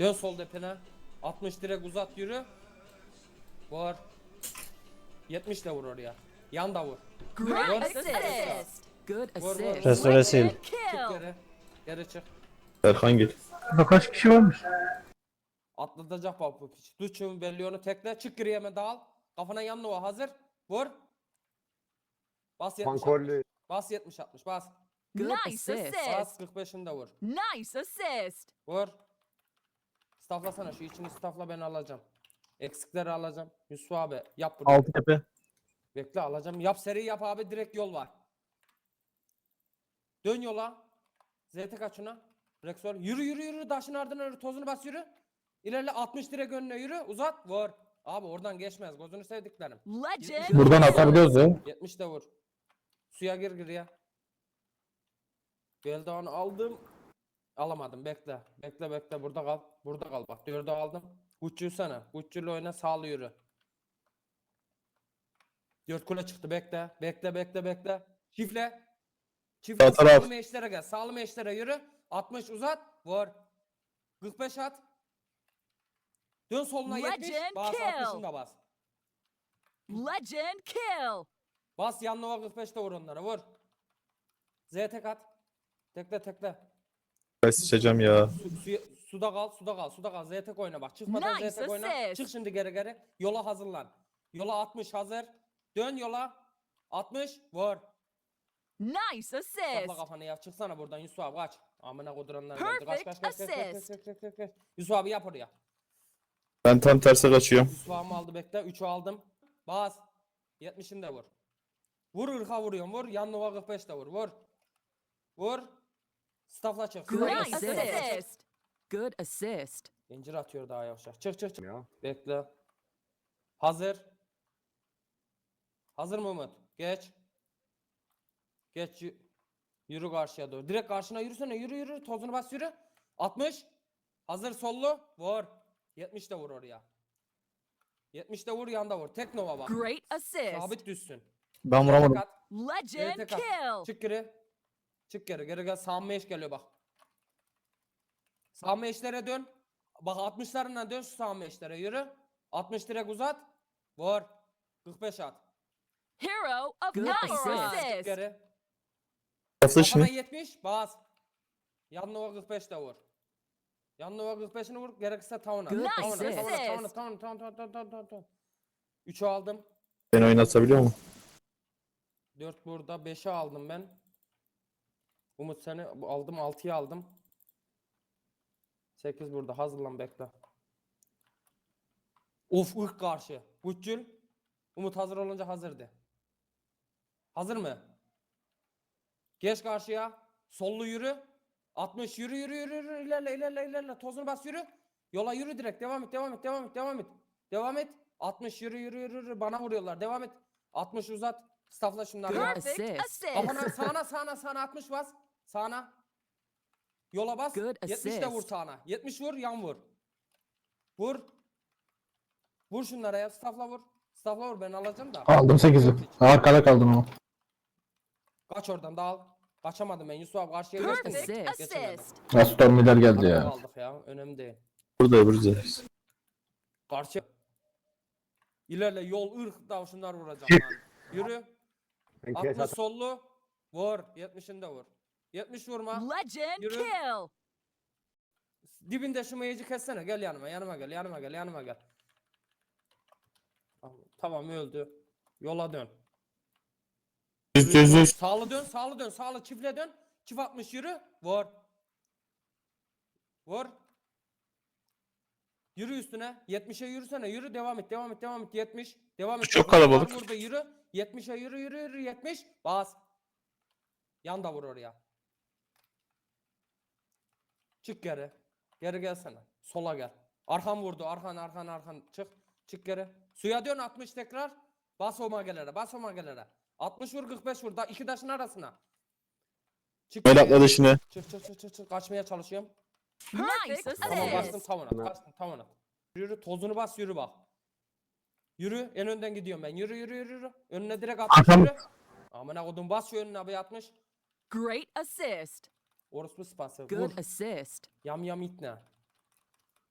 Dön sol depene. 60 direkt uzat yürü. Vur. 70 de vur oraya. Yan da vur. Great Vur. assist. Good Vur, vur. assist. Restore sil. Çık kill. geri. Geri çık. Erkan gel. Burada kaç kişi varmış? Atlatacak bak bu piç. Duçum bellionu tekle. Çık geri hemen dağıl. Kafana yanına o hazır. Vur. Bas 70 60. Pankolli. Bas 70 60. Bas. Good Nice assist. Bas 45'ini de vur. Nice assist. Vur. Staflasana şu içini stafla ben alacağım. Eksikleri alacağım. Yusuf abi yap bunu. Altı tepe. Bekle alacağım. Yap seri yap abi direkt yol var. Dön yola. ZT kaç şuna. Rexor. Yürü yürü yürü. Daşın ardına yürü. Tozunu bas yürü. İlerle 60 direkt önüne yürü. Uzat. Vur. Abi oradan geçmez. Gözünü sevdiklerim. Legend Buradan atabiliyoruz ya. 70 de vur. Suya gir gir ya. Beldoğan aldım. Alamadım. Bekle. Bekle bekle. Burada kal. Burada kal. Bak dördü aldım. Uççuyu sana. Uççuyla oyna sağlı yürü. Dört kule çıktı. Bekle. Bekle bekle bekle. Çifle. Çifle. Sağ taraf. Sağlı meşlere gel. Sağlı meşlere yürü. 60 uzat. Vur. 45 at. Dön soluna 70. Legend Bas kill. 60'ını da bas. Legend kill. Bas yanına 45'te vur onlara vur. Z tek at. Tekle tekle. Ben sıçacağım ya. Su, suya- suda kal suda kal suda kal. Z tek oyna bak. Çıkmadan Nice Z tek oyna. assist. Çık şimdi geri geri. Yola hazırlan. Yola 60 hazır. Dön yola. 60 vur. Nice assist. Sakla kafanı ya. Çıksana buradan Yusuf abi kaç. Amına koduranlar geldi. Kaç Perfect kaç kaç kaç kaç kaç assist. kaç kaç kaç kaç. Yusuf abi yap oraya. Ben tam terse kaçıyorum. Yusuf abimi aldı bekle. 3'ü aldım. Bas. 70'ini de vur. Vur ırka vuruyorum vur. Yanına 45 de vur. Vur. Vur. Stafla çık. Great Stafla çık. assist. Good assist. İncir atıyor daha yavaş. yavaş. Çık çık çık. Ya. Bekle. Hazır. Hazır mı Umut? Geç. Geç. yü- Yürü karşıya doğru. Direkt karşına yürüsene. Yürü yürü. Tozunu bas yürü. 60. Hazır sollu. Vur. 70 de vur oraya. 70 de vur yanda vur. Tek nova bak. Great assist. Sabit düşsün. Ben vuramadım. Legend tek at. kill. Çık geri. Çık geri. Geri gel. Sağ eş geliyor bak. Sağ eşlere dön. Bak 60'larından dön şu sağ eşlere yürü. 60 direkt uzat. Vur. 45 at. Hero of assist. geri. Kafana şimdi. 70 bas. Yanına o 45 de vur. Yanına o 45'ini vur. Gerekirse tavana. Tavana. Tavana. Tavana. Tavana. Tavana. Tavana. Tavana. Tavana. 3'ü aldım. Beni oynatabiliyor mu? 4 burada. 5'i aldım ben. Umut seni aldım. 6'yı aldım. 8 burada. Hazırlan bekle. Of ırk karşı. Uççul. Umut hazır olunca hazır de. Hazır mı? Geç karşıya. Sollu yürü. 60 yürü yürü yürü yürü ilerle ilerle ilerle tozunu bas yürü. Yola yürü direkt devam et devam et devam et devam et. Devam et. 60 yürü yürü yürü yürü bana vuruyorlar devam et. 60 uzat. Stafla şunları. Good Perfect assist. Kafana sağına sağına sağına 60 bas. Sağına. Yola bas. Good 70 de vur assist. sağına. 70 vur yan vur. Vur. Vur şunlara ya. Stafla vur. Stafla vur ben alacağım da. Aldım 8'i. Arkada kaldım ama. Kaç oradan da al. Kaçamadım ben Yusuf abi karşıya geçtim. Perfect Assist. Assist. Nasıl geldi ya. Aldık ya. Önemli değil. Burada burada. Karşı. İlerle yol ırk davşınlar vuracağım lan. Yürü. Ben 60 kes at. sollu. Vur. 70'inde vur. 70 vurma. Legend Yürü. kill. Dibinde şu mayıcı kessene. Gel yanıma. Yanıma gel. Yanıma gel. Yanıma gel. Tamam, öldü. Yola dön. Düz düz düz. Sağlı dön. Sağlı dön. Sağlı çiftle dön. Çift 60 yürü. Vur. Vur. Yürü üstüne. 70'e yürüsene. Yürü devam et. Devam et. Devam et. 70. Devam et. Çok kalabalık. Burada yürü. 70'e yürü yürü yürü. 70. Bas. Yan da vur oraya. Çık geri. Geri gelsene. Sola gel. Arkan vurdu. Arkan arkan arkan. Çık. Çık geri. Suya dön 60 tekrar. Bas o magelere. Bas o magelere. 60 vur 45 vur. Da iki taşın arasına. Çık geri. atladı şimdi. Çık çık çık çık çık. Kaçmaya çalışıyorum. Nice Tamam assist. bastım tavana. Bastım tavana. Yürü tozunu bas yürü bak. Yürü en önden gidiyorum ben. Yürü yürü yürü. yürü. Önüne direkt atmış Arkam- yürü. Amına kodum bas şu önüne abi atmış. Great assist. Orospu spası. Vur. Good assist. Yam yam itne.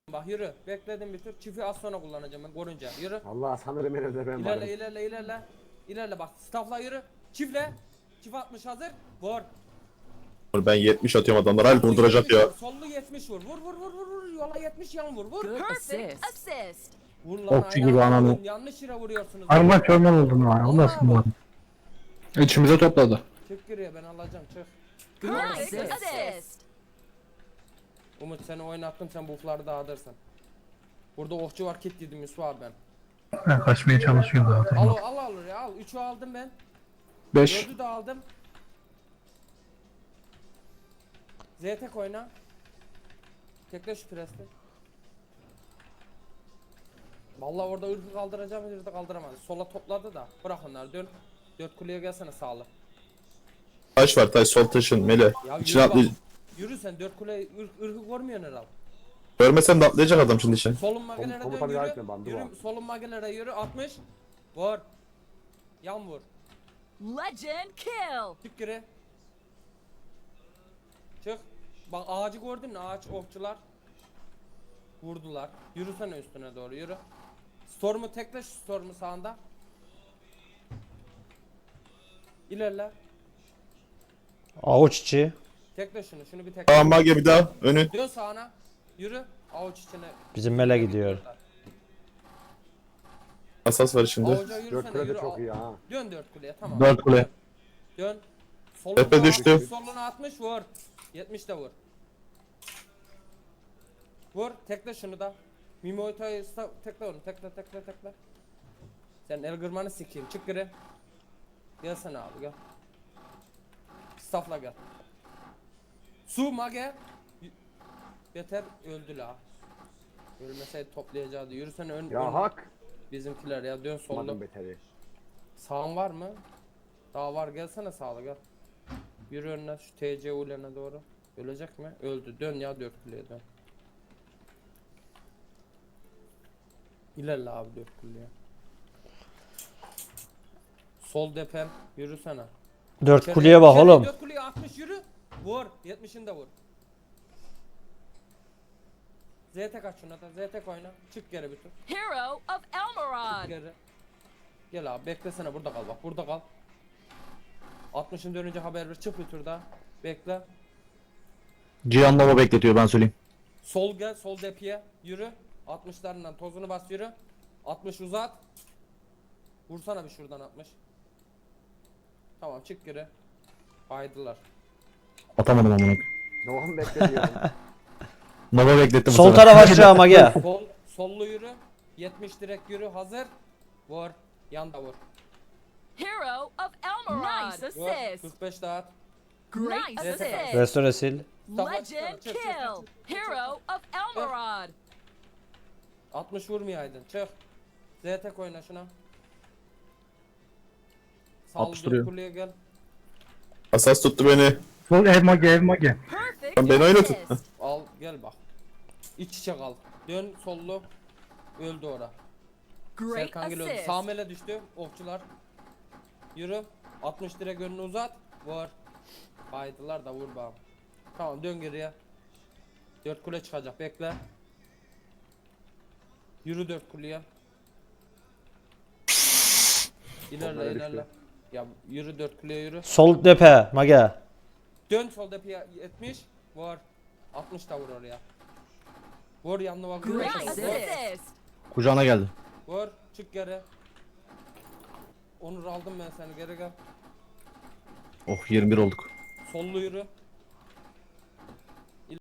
Bak yürü. Bekledim bir tur. Çifi az sonra kullanacağım ben korunca. Yürü. Allah sanırım elimde ben varım. İlerle ilerle ilerle. İlerle bak. Staffla yürü. Çifle. Çift 60 hazır. Vur. Ben 70 atıyorum adamlar. Hal durduracak 70 ya. vur, Sollu 70 vur. Vur vur vur vur vur. Yola 70 yan vur. Vur. Good Perfect assist. assist. Vur lan Okçu gibi ananı. Vurun, Yanlış yere vuruyorsunuz. Arma körmen oldun var. O nasıl bu? İçimize topladı. Çık geriye ben alacağım çık. Perfect assist. Umut seni oynattım sen buffları dağıtırsın. Burada okçu var kit yedim Yusuf abi ben. Ben kaçmaya çalışıyorum zaten. Al al al oraya al. 3'ü aldım ben. 5. 4'ü de aldım. ZT oyna. Tekle şu presti. Vallahi orada ırkı kaldıracağım ırkı kaldıramaz. Sola topladı da. Bırak onları dön. Dört kuleye gelsene sağlı. Taş var taş sol taşın Mele. Ya İçine yürü bak. atlayacak. Yürü sen dört kule ırk, ırkı görmüyorsun herhalde. Görmesen de atlayacak adam şimdi işe. Solun magelere komutanı dön yürü. yardım Yürü var. solun magelere yürü 60. Vur. Yan vur. Legend kill. Çık geri. Çık. Bak ağacı gördün mü? Ağaç okçular. Vurdular. Yürüsene üstüne doğru yürü. Storm'u tekle şu Storm'u sağında. İlerle. Avuç içi. Tekle şunu. Şunu bir tekle. Tamam Mage bir daha. Önü. Dön sağına. Yürü. Avuç içine. Bizim mele gidiyor. Asas var içinde. Avuca Dört yürüsene kule de yürü. çok iyi ha. Dön dört kuleye tamam. Dört kule. Dön. Solun Tepe düştü. 60, Soluna 60 vur. 70 de vur. Vur. Tekle şunu da. Mimoito'yu sta- tekle onu. Tekle tekle tekle. Sen el gırmanı sikeyim. Çık geri. Gelsene abi gel. Staffla gel. Su mage. Yeter öldü la. Ölmeseydi toplayacaktı. Yürüsene ön, ön- Ya hak. bizimkiler ya dön solda. Beteri. Sağın var mı? Daha var gelsene sağlı gel. Yürü önüne şu TC ulerine doğru. Ölecek mi? Öldü. Dön ya dört kuleye dön. İlerle abi dört kuleye. Sol depen yürüsene. Dört İçeri- kuleye bak içeri oğlum. Dört kuleye 60 yürü. Vur. 70'ini de vur. ZT kaç şuna da. ZT oyna. Çık geri bir tur. Hero of Elmerod. Geri. Gel abi beklesene burada kal bak burada kal. 60'ın dönünce haber ver çık bir tur daha. Bekle. Cihan Baba bekletiyor ben söyleyeyim. Sol gel sol depiye yürü. 60'larından tozunu bas yürü. 60 uzat. Vursana bir şuradan 60. Tamam çık geri. Baydılar. Atamadım amına. Doğan beklemiyorum. Nova bekletti bu Sol sefer. taraf aşağı mage. Sol sollu yürü. 70 direkt yürü hazır. Vur. Yanda vur. Hero of Elmerod. Nice Vur. assist. 45 daha at. Great assist. Restore sil. Legend kill. Hero of Elmerod. 60 vurmayaydın. Çık. ZT oyna şuna. Sağlı Atıştırıyor. dört kuleye gel. Asas tuttu beni. Sol ev mage ev mage. Lan beni oynatın. assist. Al gel bak. İç içe kal. Dön sollu. Öldü ora. Great Serkan gel öldü. assist. Samele düştü. Okçular. Yürü. 60 direk önünü uzat. Vur. Baydılar da vur bağım. Tamam dön geriye. Dört kule çıkacak. Bekle. Yürü dört kuleye. İlerle ilerle. Ya yürü dört kuleye yürü. Sol depe mage. Dön sol depiye 70. Vur. 60 da vur oraya. Vur yanına bak. Vur. Kucağına geldi. Vur. Çık geri. Onur aldım ben seni geri gel. Oh 21 olduk. Sollu yürü.